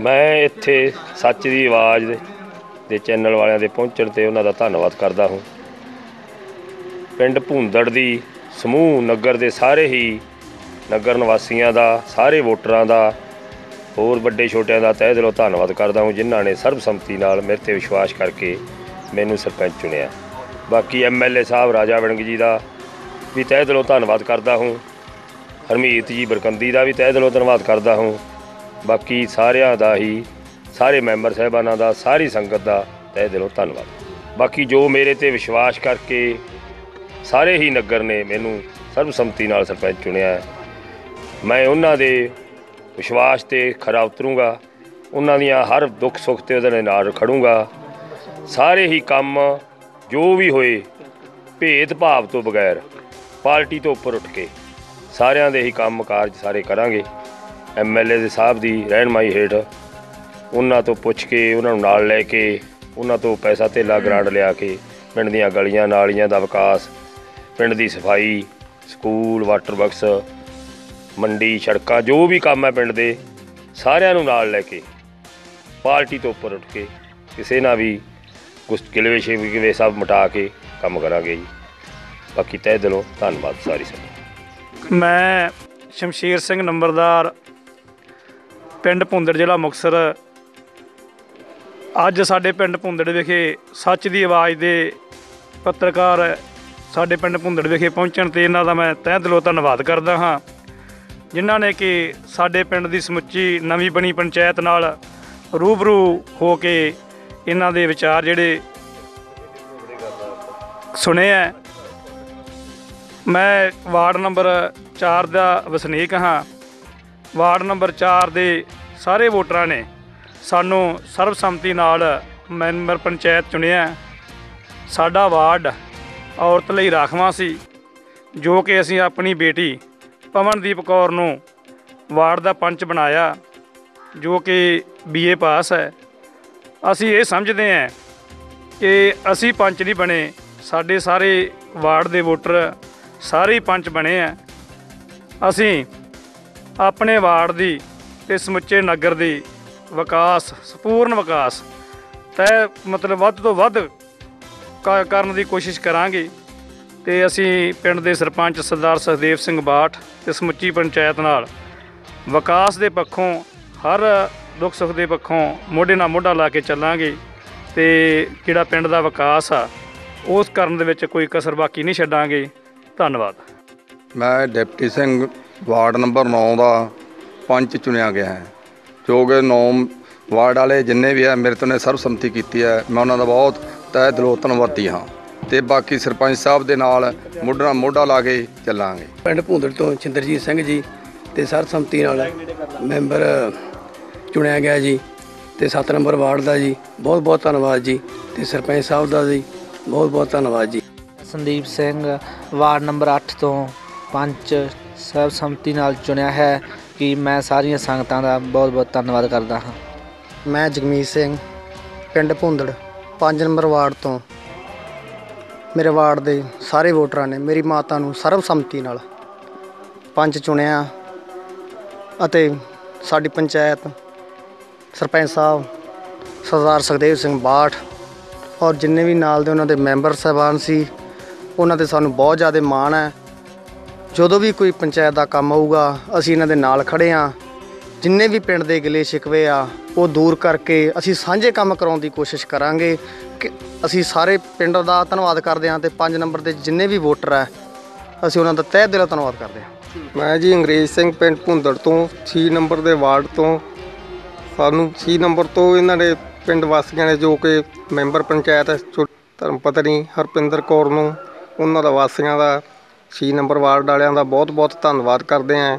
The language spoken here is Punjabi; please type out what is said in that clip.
ਮੈਂ ਇੱਥੇ ਸੱਚ ਦੀ ਆਵਾਜ਼ ਦੇ- ਦੇ ਚੈਨਲ ਵਾਲਿਆਂ ਦੇ ਪਹੁੰਚਣ ਤੇ ਉਹਨਾਂ ਦਾ ਧੰਨਵਾਦ ਕਰਦਾ ਹਾਂ। ਪਿੰਡ ਭੂੰਦੜ ਦੀ ਸਮੂਹ ਨਗਰ ਦੇ ਸਾਰੇ ਹੀ ਨਗਰ ਨਿਵਾਸੀਆਂ ਦਾ, ਸਾਰੇ ਵੋਟਰਾਂ ਦਾ, ਹੋਰ ਵੱਡੇ ਛੋਟਿਆਂ ਦਾ ਤਹਿ ਦਿਲੋਂ ਧੰਨਵਾਦ ਕਰਦਾ ਹਾਂ, ਜਿਨ੍ਹਾਂ ਨੇ ਸਰਬਸੰਮਤੀ ਨਾਲ ਮੇਰੇ ਤੇ ਵਿਸ਼ਵਾਸ ਕਰਕੇ ਮੈਨੂੰ ਸਰਪੰਚ ਚੁਣਿਆ। ਬਾਕੀ ਐਮਐਲਏ ਸਾਹਿਬ, ਰਾਜਾ ਵੜਿੰਗ ਜੀ ਦਾ ਵੀ ਤਹਿ ਦਿਲੋਂ ਧੰਨਵਾਦ ਕਰਦਾ ਹਾਂ। ਹਰਮੀਤ ਜੀ ਬਰਕੰਦੀ ਦਾ ਵੀ ਤਹਿ ਦਿਲੋਂ ਧੰਨਵਾਦ ਕਰਦਾ ਹਾਂ। ਬਾਕੀ ਸਾਰਿਆਂ ਦਾ ਹੀ, ਸਾਰੇ ਮੈਂਬਰ ਸਾਹਿਬਾਨਾਂ ਦਾ, ਸਾਰੀ ਸੰਗਤ ਦਾ ਤਹਿ ਦਿਲੋਂ ਧੰਨਵਾਦ। ਬਾਕੀ ਜੋ ਮੇਰੇ ਤੇ ਵਿਸ਼ਵਾਸ ਕਰਕੇ ਸਾਰੇ ਹੀ ਨਗਰ ਨੇ ਮੈਨੂੰ ਸਰਬਸੰਮਤੀ ਨਾਲ ਸਰਪੰਚ ਚੁਣਿਆ ਹੈ, ਮੈਂ ਉਹਨਾਂ ਦੇ ਵਿਸ਼ਵਾਸ ਤੇ ਖਰਾ ਉਤਰੂੰਗਾ, ਉਹਨਾਂ ਦੀਆਂ ਹਰ ਦੁੱਖ ਸੁੱਖ ਤੇ ਉਹਦੇ ਨਾਲ ਖੜੂੰਗਾ। ਸਾਰੇ ਹੀ ਕੰਮ ਜੋ ਵੀ ਹੋਏ, ਭੇਦ ਭਾਵ ਤੋਂ ਬਗੈਰ ਪਾਰਟੀ ਤੋਂ ਉੱਪਰ ਉੱਠ ਕੇ ਸਾਰਿਆਂ ਦੇ ਹੀ ਕੰਮ ਕਾਰਜ ਸਾਰੇ ਕਰਾਂਗੇ। ਐਮਐਲਏ ਦੇ ਸਾਹਿਬ ਦੀ ਰਹਿਨਮਾਈ ਹੇਠ ਉਹਨਾਂ ਤੋਂ ਪੁੱਛ ਕੇ, ਉਹਨਾਂ ਨੂੰ ਨਾਲ ਲੈ ਕੇ, ਉਹਨਾਂ ਤੋਂ ਪੈਸਾ ਧੇਲਾ ਗ੍ਰਾਂਟ ਲਿਆ ਕੇ ਪਿੰਡ ਦੀਆਂ ਗਲੀਆਂ, ਨਾਲੀਆਂ ਦਾ ਵਿਕਾਸ, ਪਿੰਡ ਦੀ ਸਫ਼ਾਈ, ਸਕੂਲ, ਵਾਟਰ ਬਕਸ ਮੰਡੀ, ਸੜਕਾਂ, ਜੋ ਵੀ ਕੰਮ ਹੈ ਪਿੰਡ ਦੇ, ਸਾਰਿਆਂ ਨੂੰ ਨਾਲ ਲੈ ਕੇ, ਪਾਰਟੀ ਤੋਂ ਉੱਪਰ ਉੱਠ ਕੇ, ਕਿਸੇ ਨਾਲ ਵੀ ਕੁਛ ਕਿਲਵੇ ਸ਼ਿਕਵੇ ਸਭ ਮਿਟਾ ਕੇ ਕੰਮ ਕਰਾਂਗੇ ਜੀ। ਬਾਕੀ ਤਹਿ ਦਿਲੋਂ ਧੰਨਵਾਦ ਸਾਰੀ ਸੰਗਤ। ਮੈਂ ਸ਼ਮਸ਼ੀਰ ਸਿੰਘ ਨੰਬਰਦਾਰ ਪਿੰਡ ਭੁੰਦੜ ਜ਼ਿਲ੍ਹਾ ਮੁਕਤਸਰ। ਅੱਜ ਸਾਡੇ ਪਿੰਡ ਭੁੰਦੜ ਵਿਖੇ ਸੱਚ ਦੀ ਆਵਾਜ਼ ਦੇ ਪੱਤਰਕਾਰ ਸਾਡੇ ਪਿੰਡ ਭੁੰਦੜ ਵਿਖੇ ਪਹੁੰਚਣ ਤੇ ਇਹਨਾਂ ਦਾ ਮੈਂ ਤਹਿ ਦਿਲੋਂ ਧੰਨਵਾਦ ਕਰਦਾ ਹਾਂ। ਜਿਨ੍ਹਾਂ ਨੇ ਕਿ ਸਾਡੇ ਪਿੰਡ ਦੀ ਸਮੁੱਚੀ ਨਵੀਂ ਬਣੀ ਪੰਚਾਇਤ ਨਾਲ ਰੂਬਰੂ ਹੋ ਕੇ ਇਹਨਾਂ ਦੇ ਵਿਚਾਰ ਜਿਹੜੇ ਸੁਣੇ ਹੈ ਮੈਂ ਵਾਰਡ ਨੰਬਰ 4 ਦਾ ਵਸਨੀਕ ਹਾਂ। ਵਾਰਡ ਨੰਬਰ 4 ਦੇ ਸਾਰੇ ਵੋਟਰਾਂ ਨੇ ਸਾਨੂੰ ਸਰਬਸੰਮਤੀ ਨਾਲ ਮੈਂਬਰ ਪੰਚਾਇਤ ਚੁਣਿਆ ਸਾਡਾ ਵਾਰਡ ਔਰਤ ਲਈ ਰਾਖਵਾਂ ਸੀ, ਜੋ ਕਿ ਅਸੀਂ ਆਪਣੀ ਬੇਟੀ ਪਵਨਦੀਪ ਕੌਰ ਨੂੰ ਵਾਰਡ ਦਾ ਪੰਚ ਬਣਾਇਆ, ਜੋ ਕਿ ਬੀਏ ਪਾਸ ਹੈ। ਅਸੀਂ ਇਹ ਸਮਝਦੇ ਹਾਂ ਕਿ ਅਸੀਂ ਪੰਚ ਨਹੀਂ ਬਣੇ, ਸਾਡੇ ਸਾਰੇ ਵਾਰਡ ਦੇ ਵੋਟਰ ਸਾਰੇ ਹੀ ਪੰਚ ਬਣੇ ਆ ਅਸੀਂ ਆਪਣੇ ਵਾਰਡ ਦੀ ਤੇ ਸਮੁੱਚੇ ਨਗਰ ਦੀ ਵਿਕਾਸ, ਸੰਪੂਰਨ ਵਿਕਾਸ। ਤੈ ਮਤਲਬ ਵੱਧ ਤੋਂ ਵੱਧ ਕ- ਕਰਨ ਦੀ ਕੋਸ਼ਿਸ਼ ਕਰਾਂਗੇ ਤੇ ਅਸੀਂ ਪਿੰਡ ਦੇ ਸਰਪੰਚ ਸਰਦਾਰ ਸਖਦੇਵ ਸਿੰਘ ਬਾਠ ਤੇ ਸਮੁੱਚੀ ਪੰਚਾਇਤ ਨਾਲ ਵਿਕਾਸ ਦੇ ਪੱਖੋਂ, ਹਰ ਦੁੱਖ ਸੁੱਖ ਦੇ ਪੱਖੋਂ ਮੋਢੇ ਨਾਲ ਮੋਢਾ ਲਾ ਕੇ ਚੱਲਾਂਗੇ ਤੇ ਜਿਹੜਾ ਪਿੰਡ ਦਾ ਵਿਕਾਸ ਆ, ਉਸ ਕਰਨ ਦੇ ਵਿੱਚ ਕੋਈ ਕਸਰ ਬਾਕੀ ਨਹੀਂ ਛੱਡਾਂਗੇ। ਧੰਨਵਾਦ। ਮੈਂ ਡਿਪਟੀ ਸਿੰਘ ਵਾਰਡ ਨੰਬਰ 9 ਦਾ ਪੰਚ ਚੁਣਿਆ ਗਿਆ ਹੈ। ਜੋ ਕਿ 9 ਵਾਰਡ ਵਾਲੇ ਜਿੰਨੇ ਵੀ ਹੈ ਮੇਰੇ ਤੋਂ ਨੇ ਸਰਬਸੰਮਤੀ ਕੀਤੀ ਹੈ। ਮੈਂ ਉਹਨਾਂ ਦਾ ਬਹੁਤ ਤਹਿ ਦਿਲੋਂ ਧੰਨਵਾਦੀ ਹਾਂ। ਤੇ ਬਾਕੀ ਸਰਪੰਚ ਸਾਹਿਬ ਦੇ ਨਾਲ ਮੋਢਾ ਮੋਢਾ ਲਾ ਕੇ ਚੱਲਾਂਗੇ। ਪਿੰਡ ਭੂੰਦੜ ਤੋਂ ਚਿੰਦਰਜੀਤ ਸਿੰਘ ਜੀ ਤੇ ਸਰਬਸੰਮਤੀ ਨਾਲ ਮੈਂਬਰ ਚੁਣਿਆ ਗਿਆ ਜੀ ਤੇ 7 ਨੰਬਰ ਵਾਰਡ ਦਾ ਜੀ। ਬਹੁਤ ਬਹੁਤ ਧੰਨਵਾਦ ਜੀ। ਤੇ ਸਰਪੰਚ ਸਾਹਿਬ ਦਾ ਜੀ ਬਹੁਤ ਬਹੁਤ ਧੰਨਵਾਦ ਜੀ। ਸੰਦੀਪ ਸਿੰਘ ਵਾਰਡ ਨੰਬਰ 8 ਤੋਂ ਪੰਚ ਸਰਬਸੰਮਤੀ ਨਾਲ ਚੁਣਿਆ ਹੈ ਕਿ ਮੈਂ ਸਾਰੀਆਂ ਸੰਗਤਾਂ ਦਾ ਬਹੁਤ-ਬਹੁਤ ਧੰਨਵਾਦ ਕਰਦਾ ਹਾਂ। ਮੈਂ ਜਗਮੀਤ ਸਿੰਘ, ਪਿੰਡ ਭੁੰਦੜ 5 ਨੰਬਰ ਵਾਰਡ ਤੋਂ। ਮੇਰੇ ਵਾਰਡ ਦੇ ਸਾਰੇ ਵੋਟਰਾਂ ਨੇ ਮੇਰੀ ਮਾਤਾ ਨੂੰ ਸਰਬਸੰਮਤੀ ਨਾਲ ਪੰਚ ਚੁਣਿਆ ਅਤੇ ਸਾਡੀ ਪੰਚਾਇਤ ਸਰਪੰਚ ਸਾਹਿਬ, ਸਰਦਾਰ ਸੁਖਦੇਵ ਸਿੰਘ ਬਾਠ ਔਰ ਜਿੰਨੇ ਵੀ ਨਾਲ ਦੇ ਉਹਨਾਂ ਦੇ ਮੈਂਬਰ ਸਾਹਿਬਾਨ ਸੀ, ਉਹਨਾਂ ਤੇ ਸਾਨੂੰ ਬਹੁਤ ਜ਼ਿਆਦਾ ਮਾਣ ਹੈ। ਜਦੋਂ ਵੀ ਕੋਈ ਪੰਚਾਇਤ ਦਾ ਕੰਮ ਆਊਗਾ, ਅਸੀਂ ਇਹਨਾਂ ਦੇ ਨਾਲ ਖੜੇ ਹਾਂ। ਜਿੰਨੇ ਵੀ ਪਿੰਡ ਦੇ ਗਿਲੇ ਸ਼ਿਕਵੇ ਆ, ਉਹ ਦੂਰ ਕਰਕੇ ਅਸੀਂ ਸਾਂਝੇ ਕੰਮ ਕਰਾਉਣ ਦੀ ਕੋਸ਼ਿਸ਼ ਕਰਾਂਗੇ ਕਿ ਅਸੀਂ ਸਾਰੇ ਪਿੰਡ ਦਾ ਧੰਨਵਾਦ ਕਰਦੇ ਹਾਂ ਤੇ 5 ਨੰਬਰ ਦੇ ਜਿੰਨੇ ਵੀ ਵੋਟਰ ਆ, ਅਸੀਂ ਉਹਨਾਂ ਦਾ ਤਹਿ ਦਿਲੋਂ ਧੰਨਵਾਦ ਕਰਦੇ ਹਾਂ। ਮੈਂ ਜੀ ਅੰਗਰੇਜ਼ ਸਿੰਘ ਪਿੰਡ ਭੁੰਦੜ ਤੋਂ 6 ਨੰਬਰ ਦੇ ਵਾਰਡ ਤੋਂ। ਸਾਨੂੰ 6 ਨੰਬਰ ਤੋਂ ਇਹਨਾਂ ਦੇ ਪਿੰਡ ਵਾਸੀਆਂ ਨੇ ਜੋ ਕਿ ਮੈਂਬਰ ਪੰਚਾਇਤ ਚੁ- ਧਰਮ ਪਤਨੀ ਹਰਪਿੰਦਰ ਕੌਰ ਨੂੰ, ਉਹਨਾਂ ਦਾ ਵਾਸੀਆਂ ਦਾ ਛੇ ਨੰਬਰ ਵਾਰਡ ਵਾਲਿਆਂ ਦਾ ਬਹੁਤ-ਬਹੁਤ ਧੰਨਵਾਦ ਕਰਦੇ ਹਾਂ।